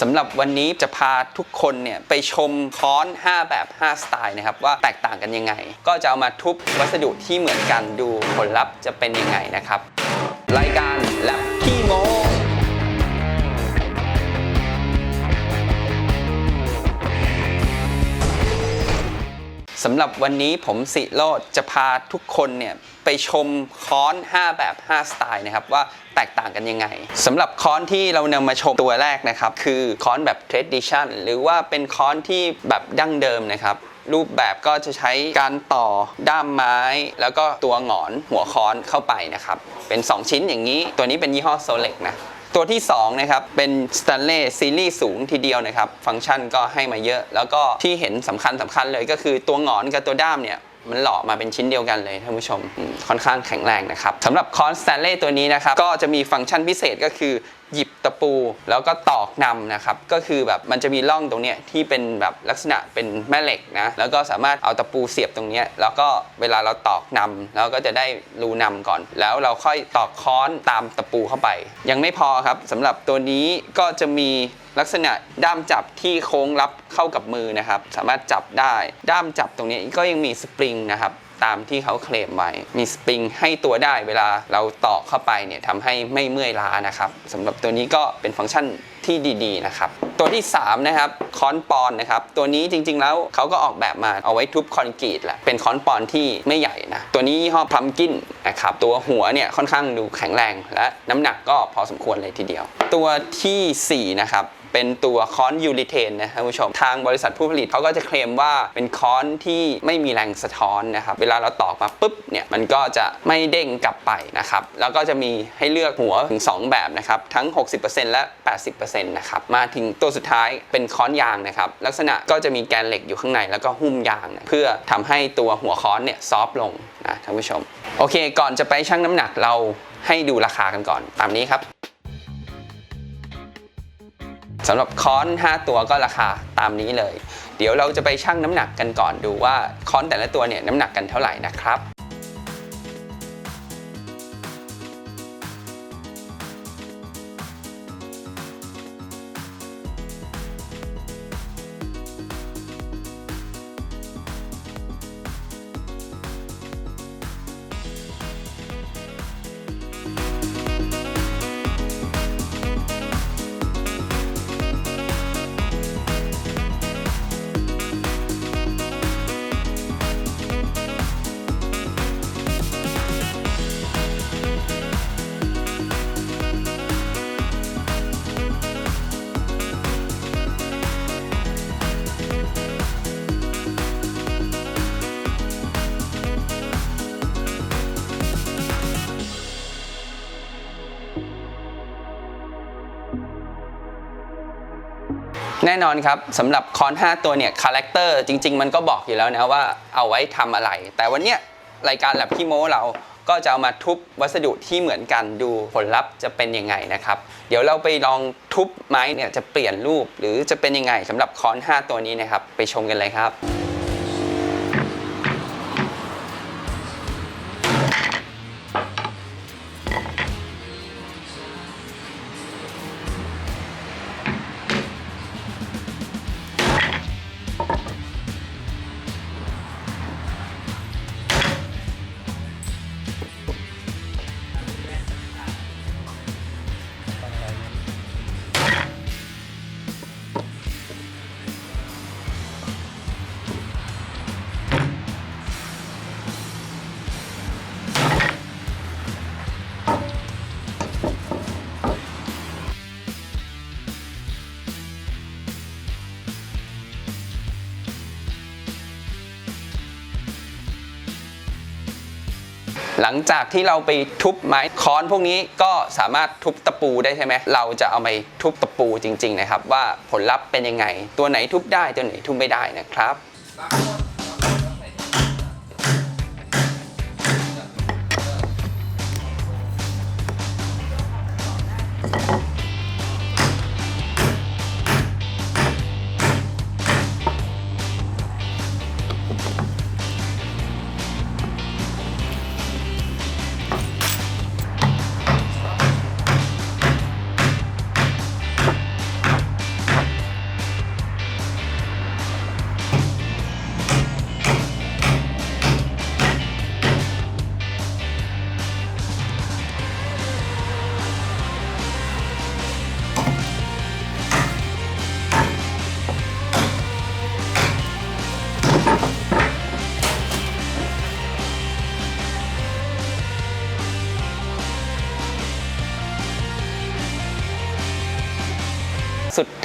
สำหรับวันนี้จะพาทุกคนเนี่ยไปชมค้อน 5 แบบ 5 สไตล์นะครับ ว่าแตกต่างกันยังไง ก็จะเอามาทุบวัสดุที่เหมือนกันดูผลลัพธ์จะเป็นยังไงนะครับ รายการแล สำหรับวันนี้ผมสิโรดจะพาทุกคนเนี่ยไปชมค้อน 5 แบบ 5 สไตล์นะครับว่าแตกต่างกันยังไงสำหรับค้อนที่เรานำมาชมตัวแรกนะครับ คือค้อนแบบ tradition หรือว่าเป็นค้อนที่แบบดั้งเดิมนะครับ รูปแบบก็จะใช้การต่อด้ามไม้ แล้วก็ตัวหงอนหัวค้อนเข้าไปนะครับ เป็น 2 ชิ้นอย่างนี้ ตัวนี้เป็นยี่ห้อโซเล็กนะ ตัวที่2นะครับเป็น Stanley ซีรีส์สูงทีเดียวนะครับ ฟังก์ชันก็ให้มาเยอะ แล้วก็ที่เห็นสำคัญสำคัญเลยก็คือตัวหงอนกับตัวด้ามเนี่ยมันหล่อมาเป็นชิ้นเดียวกันเลยท่านผู้ชม ค่อนข้างแข็งแรงนะครับสำหรับคอนสแตนเล่ตัวนี้นะครับ ก็จะมีฟังก์ชันพิเศษก็คือ หยิบตะปู แล้วก็ตอกนำนะครับ ก็คือแบบมันจะมีร่องตรงเนี้ยที่เป็นแบบลักษณะเป็นแม่เหล็กนะ แล้วก็สามารถเอาตะปูเสียบตรงเนี้ยแล้วก็เวลาเราตอกนำแล้วก็จะได้รูนำก่อน แล้วเราค่อยตอกค้อนตามตะปูเข้าไป ยังไม่พอครับสำหรับตัวนี้ก็จะมีลักษณะด้ามจับที่โค้งรับเข้ากับมือนะครับ สามารถจับได้ ด้ามจับตรงนี้ก็ยังมีสปริงนะครับ ตามที่เขาเคลมไว้ มีสปริงให้ตัวได้เวลาเราต่อเข้าไปเนี่ยทำให้ไม่เมื่อยล้านะครับสำหรับตัวนี้ก็เป็นฟังก์ชันที่ดีๆนะครับ ตัวที่ 3 นะครับคอนปอนนะครับ ตัวนี้จริงๆแล้วเขาก็ออกแบบมาเอาไว้ทุบคอนกรีตแหละเป็นคอนปอนที่ไม่ใหญ่นะ ตัวนี้ยี่ห้อพัมกินนะครับ ตัวหัวเนี่ยค่อนข้างดูแข็งแรง และน้ำหนักก็พอสมควรเลยทีเดียว ตัวทีสี่4 นะครับ เป็นตัวค้อนยูริเทนนะท่านผู้ชม ทางบริษัทผู้ผลิตเขาก็จะเคลมว่าเป็นค้อนที่ไม่มีแรงสะท้อนนะครับ เวลาเราตอกมาปุ๊บเนี่ยมันก็จะไม่เด้งกลับไปนะครับ แล้วก็จะมีให้เลือกหัวถึง 2 แบบนะครับ ทั้ง 60%และ 80%นะครับ มาถึงตัวสุดท้ายเป็นค้อนยางนะครับ ลักษณะก็จะมีแกนเหล็กอยู่ข้างในแล้วก็หุ้มยางนะเพื่อทำให้ตัวหัวค้อนเนี่ยซอฟต์ลงนะท่านผู้ชม โอเค ก่อนจะไปชั่งน้ำหนักเราให้ดูราคากันก่อน ตามนี้ครับ สำหรับค้อน 5 ตัวก็ราคาตามนี้เลย เดี๋ยวเราจะไปชั่งน้ำหนักกันก่อนดูว่าค้อนแต่ละตัวเนี่ยน้ำหนักกันเท่าไหร่นะครับ แน่นอนครับสำหรับคอน5ตัวเนี่ยคาแรคเตอร์จริง ๆ มันก็บอกอยู่แล้วนะว่าเอาไว้ทำอะไร แต่วันเนี้ยรายการแลบพี่โม้เราก็จะเอามาทุบวัสดุที่เหมือนกันดูผลลัพธ์จะเป็นยังไงนะครับ เดี๋ยวเราไปลองทุบไม้เนี่ยจะเปลี่ยนรูปหรือจะเป็นยังไงสำหรับคอน 5 ตัวนี้นะครับ ไปชมกันเลยครับ หลังจากที่เราไปทุบไม้ค้อนพวกนี้ก็สามารถทุบตะปูได้ใช่ไหมเราจะเอาไปทุบตะปูจริง ๆ นะครับ ว่าผลลัพธ์เป็นยังไง ตัวไหนทุบได้ตัวไหนทุบไม่ได้นะครับ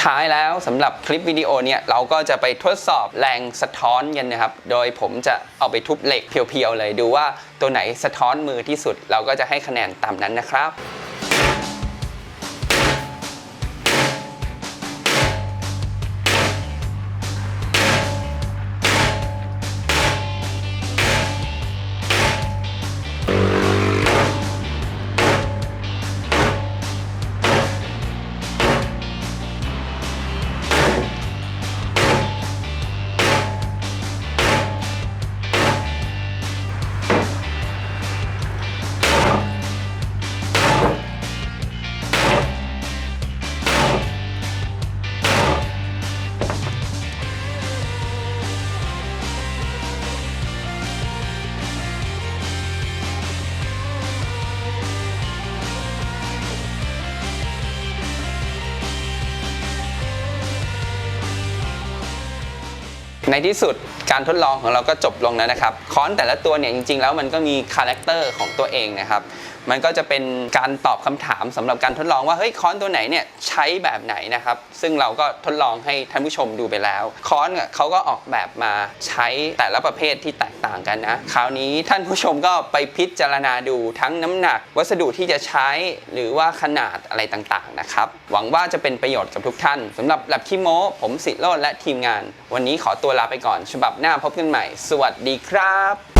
ท้ายแล้วสำหรับคลิปวิดีโอเนี่ยเราก็จะไปทดสอบแรงสะท้อนกันนะครับ โดยผมจะเอาไปทุบเหล็กเพียวๆเลย ดูว่าตัวไหนสะท้อนมือที่สุด เราก็จะให้คะแนนตามนั้นนะครับ ในที่สุดการทดลองของเราก็จบลงแล้วนะครับค้อนแต่ละตัวเนี่ยจริงๆ แล้วมันก็มีคาแรคเตอร์ของตัวเองนะครับ มันก็จะเป็นการตอบคำถามสำหรับการทดลองว่าเฮ้ยค้อนตัวไหนเนี่ยใช้แบบไหนนะครับ ซึ่งเราก็ทดลองให้ท่านผู้ชมดูไปแล้ว ค้อนเนี่ยเขาก็ออกแบบมาใช้แต่ละประเภทที่แตกต่างกันนะ คราวนี้ท่านผู้ชมก็ไปพิจารณาดูทั้งน้ำหนัก วัสดุที่จะใช้หรือว่าขนาดอะไรต่างๆนะครับ หวังว่าจะเป็นประโยชน์กับทุกท่านสำหรับแลบขี้โม้ผมสิโรดและทีมงาน วันนี้ขอตัวลาไปก่อน ฉบับหน้าพบกันใหม่ สวัสดีครับ